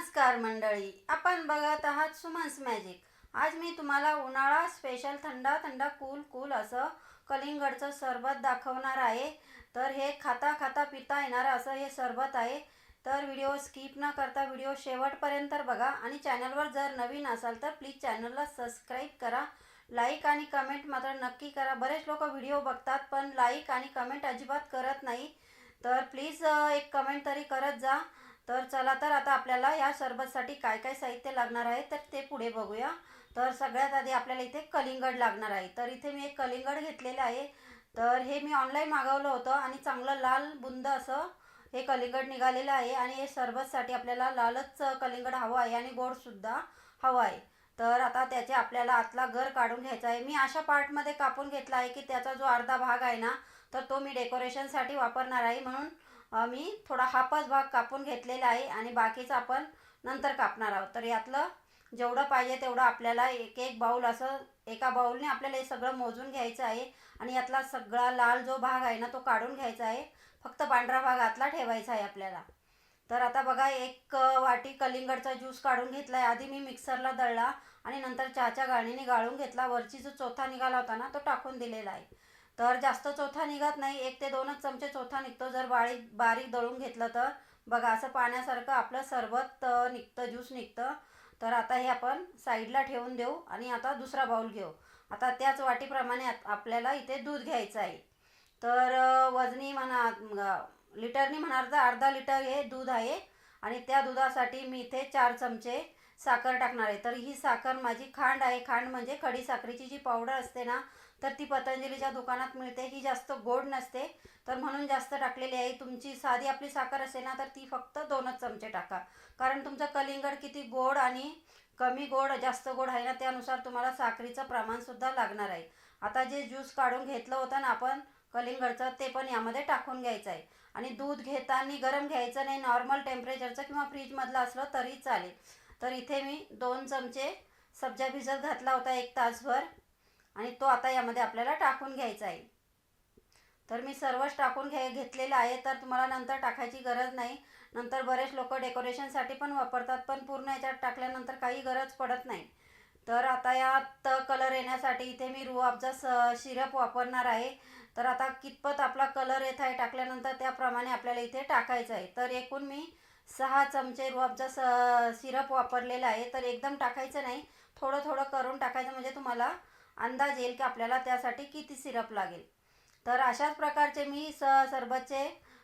नमस्कार मंडळी. आपण बघत आहात सुमन्स मॅजिक. आज मी तुम्हाला उन्हाळा स्पेशल थंड थंड कूल कूल असं कलिंगडचं सरबत दाखवणार आहे. तर हे खाता खाता पिता येणार असं हे सरबत आहे. तर व्हिडिओ स्किप न करता व्हिडिओ शेवटपर्यंत बघा. आणि चॅनलवर जर नवीन असाल तर प्लीज चॅनलला सबस्क्राईब करा. लाईक आणि कमेंट मात्र नक्की करा. बरेच लोक व्हिडिओ बघतात पण लाईक आणि कमेंट अजिबात करत नाही. तर प्लीज एक कमेंट तरी करत जा. तर चला तर आता आपल्याला या सरबतसाठी काय काय साहित्य लागणार आहे तर ते पुढे बघूया. तर सगळ्यात आधी आपल्याला इथे कलिंगड लागणार आहे. तर इथे मी एक कलिंगड घेतलेलं आहे. तर हे मी ऑनलाईन मागवलं होतं आणि चांगलं लाल बुंद असं हे कलिंगड निघालेलं आहे आणि हे सरबतसाठी आपल्याला लालच कलिंगड हवं आहे आणि गोडसुद्धा हवं आहे. तर आता त्याचे आपल्याला आतला घर काढून घ्यायचा आहे. मी अशा पार्टमध्ये कापून घेतला आहे की त्याचा जो अर्धा भाग आहे ना तर तो मी डेकोरेशनसाठी वापरणार आहे. म्हणून मी थोडा हाफच भाग कापून घेतलेला आहे आणि बाकीचं आपण नंतर कापणार आहोत. तर यातलं जेवढं पाहिजे तेवढं आपल्याला एक एक बाऊल असं एका बाऊलने आपल्याला हे सगळं मोजून घ्यायचं आहे आणि यातला सगळा लाल जो भाग आहे ना तो काढून घ्यायचा आहे. फक्त पांढरा भाग आतला ठेवायचा आहे आपल्याला. तर आता बघा एक वाटी कलिंगडचा ज्यूस काढून घेतला आहे आधी मी मिक्सरला दळला आणि नंतर चहाच्या गाळणीने गाळून घेतला. वरची जो चोथा निघाला होता ना तो टाकून दिलेला आहे. तर जास्त चोथा निघत नाही. एक ते दोनच चमचे चोथा निघतो. जर बारीक बारीक दळून घेतलं तर. बघा असं पाण्यासारखं आपलं सरबत निघतं ज्यूस निघतं. तर आता हे आपण साईडला ठेवून देऊ आणि आता दुसरा बाऊल घेऊ. आता त्याच वाटीप्रमाणे आपल्याला इथे दूध घ्यायचं आहे. तर वजनी म्हणा लिटरनी म्हणाल तर अर्धा लिटर हे दूध आहे. आणि त्या दुधासाठी मी इथे चार चमचे साखर टाकणार आहे. तर ही साखर माझी खांड आहे. खांड म्हणजे खडी साखरेची जी पावडर असते ना तर ती पतंजलीच्या दुकानात मिळते. ही जास्त गोड नसते. तर म्हणून जास्त टाकलेली आहे. तुमची साधी आपली साखर असेल ना तर ती फक्त दोनच चमचे टाका. कारण तुमचं कलिंगड किती गोड आणि कमी गोड जास्त गोड आहे ना त्यानुसार तुम्हाला साखरेचं प्रमाणसुद्धा लागणार आहे. आता जे ज्यूस काढून घेतलं होतं ना आपण कलिंगडचं ते पण यामध्ये टाकून घ्यायचं आहे. आणि दूध घेताना गरम घ्यायचं नाही नॉर्मल टेम्परेचरचं किंवा फ्रीजमधलं असलं तरी चालेल. तर इथे मी दोन चमचे सब्जा भिजत घातला होता एक तासभर. आणि तो आता यामध्ये आपल्याला टाकून घ्यायचा आहे. तर मी सर्वच टाकून घे घेतलेलं आहे तर तुम्हाला नंतर टाकायची गरज नाही. नंतर बरेच लोक डेकोरेशनसाठी पण वापरतात पण पूर्ण याच्यात टाकल्यानंतर काही गरज पडत नाही. तर आता यात कलर येण्यासाठी इथे मी रुआबचा स सिरप वापरणार आहे. तर आता कितपत आपला कलर येत आहे टाकल्यानंतर त्याप्रमाणे आपल्याला इथे टाकायचं आहे. तर एकूण मी सहा चमचे रुआबजा स सिरप वापरलेला आहे तर एकदम टाकायचं नाही. थोडं थोडं करून टाकायचं म्हणजे तुम्हाला अंदाज येईल की आपल्याला त्यासाठी किती सिरप लागेल. तर अशाच प्रकारचे मी स सरबतचे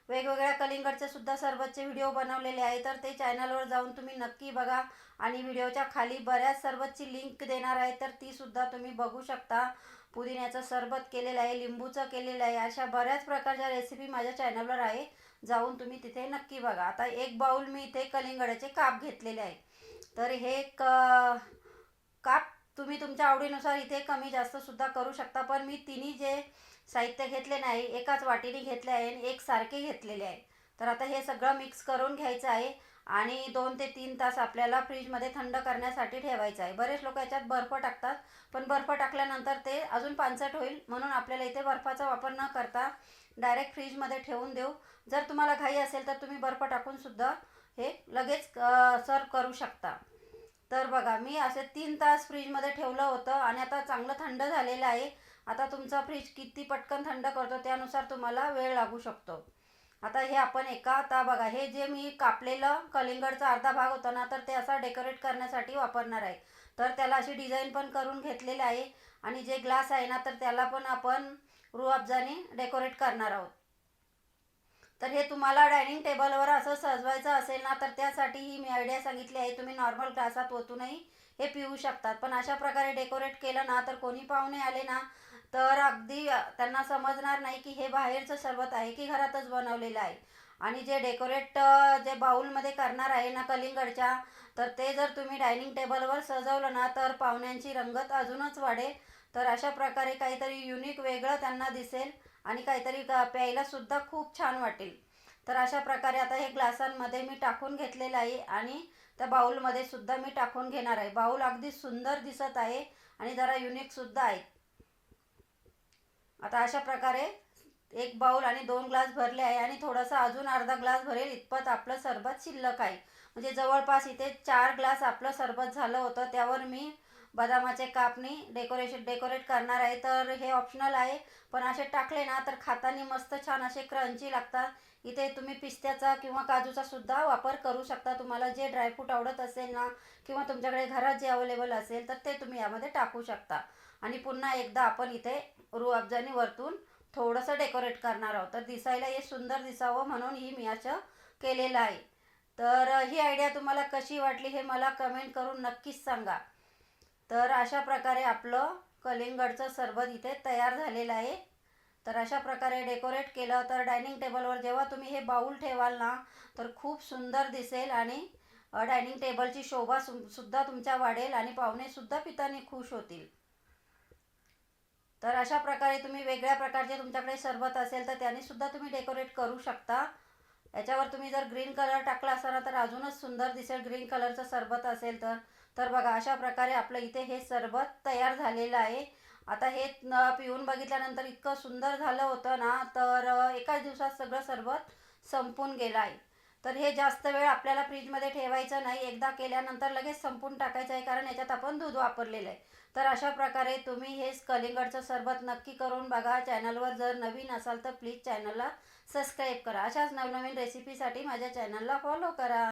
वेगवेगळ्या कलिंगडचे सुद्धा सरबतचे व्हिडिओ बनवलेले आहे. तर ते चॅनलवर जाऊन तुम्ही नक्की बघा. आणि व्हिडिओच्या खाली बऱ्याच सरबतची लिंक देणार आहे तर ती सुद्धा तुम्ही बघू शकता. पुदिन्याचं सरबत केलेलं आहे लिंबूचं केलेलं आहे अशा बऱ्याच प्रकारच्या रेसिपी माझ्या चॅनलवर आहे. जाऊन तुम्ही तिथे नक्की बघा. आता एक बाऊल मी इथे कलिंगडाचे काप घेतलेले आहे तर हे क काप तुम्ही तुमच्या आवडीनुसार इथे कमी जास्त सुद्धा करू शकता. पण मी तिन्ही जे साहित्य घेतले नाही एकाच वाटीने घेतले आहे आणि एक सारखे घेतलेले आहे. तर आता हे सगळं मिक्स करून घ्यायचं आहे आणि दोन ते तीन तास आपल्याला फ्रीजमध्ये थंड करण्यासाठी ठेवायचं आहे. बरेच लोक याच्यात बर्फ टाकतात पण बर्फ टाकल्यानंतर ते अजून पानसट होईल म्हणून आपल्याला इथे बर्फाचा वापर न करता डायरेक्ट फ्रीजमध्ये ठेवून देऊ. जर तुम्हाला घाई असेल तर तुम्ही बर्फ टाकून सुद्धा हे लगेच सर्व करू शकता. तर बघा मी असे तीन तास फ्रीजमध्ये ठेवलं होतं आणि आता चांगलं थंड झालेलं आहे. आता तुमचा फ्रीज किती पटकन थंड करतो त्यानुसार तुम्हाला वेळ लागू शकतो. आता हे आपण एका आता बघा हे जे मी कापलेलं कलिंगडचा अर्धा भाग होता ना तर ते असा डेकोरेट करण्यासाठी वापरणार आहे. तर त्याला अशी डिझाईन पण करून घेतलेलं आहे. आणि जे ग्लास आहे ना तर त्याला पण आपण रुआबजाने डेकोरेट करणार आहोत. तर हे तुम्हाला डायनिंग टेबलवर असं सजवायचं असेल ना तर त्यासाठी ही मी आयडिया सांगितली आहे. तुम्ही नॉर्मल ग्लासात ओतूनही हे पिऊ शकतात. पण अशा प्रकारे डेकोरेट केलं ना तर कोणी पाहुणे आले ना तर अगदी त्यांना समजणार नाही की हे बाहेरचं सरबत आहे की घरातच बनवलेलं आहे. आणि जे डेकोरेट जे बाऊलमध्ये करणार आहे ना कलिंगडच्या तर ते जर तुम्ही डायनिंग टेबलवर सजवलं ना तर पाहुण्यांची रंगत अजूनच वाढेल. तर अशा प्रकारे काहीतरी युनिक वेगळं त्यांना दिसेल आणि काहीतरी प्यायला सुद्धा खूप छान वाटेल. तर अशा प्रकारे आता हे ग्लासांमध्ये मी टाकून घेतलेलं आहे आणि त्या बाऊलमध्ये सुद्धा मी टाकून घेणार आहे. बाऊल अगदी सुंदर दिसत आहे आणि जरा युनिक सुद्धा आहे. आता अशा प्रकारे एक बाऊल आणि दोन ग्लास भरले आहे आणि थोडासा अजून अर्धा ग्लास भरेल इतपत आपलं सरबत शिल्लक आहे. म्हणजे जवळपास इथे चार ग्लास आपलं सरबत झालं होतं त्यावर मी बदामाचे कापणी डेकोरेशन डेकोरेट करणार आहे. तर हे ऑप्शनल आहे. पण असे टाकले ना तर खातानी मस्त छान असे क्रंची लागतात. इथे तुम्ही पिस्त्याचा किंवा काजूचा सुद्धा वापर करू शकता. तुम्हाला जे ड्रायफ्रूट आवडत असेल ना किंवा तुमच्याकडे घरात जे अवेलेबल असेल तर ते तुम्ही यामध्ये टाकू शकता. आणि पुन्हा एकदा आपण इथे रुअफजानी वरतून थोडंसं डेकोरेट करणार आहोत. तर दिसायला हे सुंदर दिसावं म्हणून ही मी असं केलेलं आहे. तर ही आयडिया तुम्हाला कशी वाटली हे मला कमेंट करून नक्कीच सांगा. तर अशा प्रकारे आपलं कलिंगडचं सरबत इथे तयार झालेलं आहे. तर अशा प्रकारे डेकोरेट केलं तर डायनिंग टेबलवर जेव्हा तुम्ही हे बाऊल ठेवाल ना तर खूप सुंदर दिसेल आणि डायनिंग टेबलची शोभा सु सुद्धा तुमच्या वाढेल आणि पाहुणेसुद्धा पितानी खुश होतील. तर अशा प्रकारे तुम्ही वेगळ्या प्रकारचे तुमच्याकडे सरबत असेल तर त्याने सुद्धा तुम्ही डेकोरेट करू शकता. याच्यावर तुम्ही जर ग्रीन कलर टाकला असाल तर अजूनच सुंदर दिसेल. ग्रीन कलरचं सरबत असेल तर तर बघा अशा प्रकारे आपलं इथे हे सरबत तयार झालेलं आहे. आता हे पिऊन बघितल्यानंतर इतकं सुंदर झालं होतं ना तर एकाच दिवसात सगळं सरबत संपून गेलं आहे. तर हे जास्त वेळ आपल्याला फ्रीजमध्ये ठेवायचं नाही. एकदा केल्यानंतर लगेच संपून टाकायचं आहे कारण याच्यात आपण दूध वापरलेलं आहे. तर अशा प्रकारे तुम्ही हे कलिंगडचं सरबत नक्की करून बघा. चॅनलवर जर नवीन असाल तर प्लीज चॅनलला सबस्क्राईब करा. अशाच नवनवीन रेसिपीसाठी माझ्या चॅनलला फॉलो करा.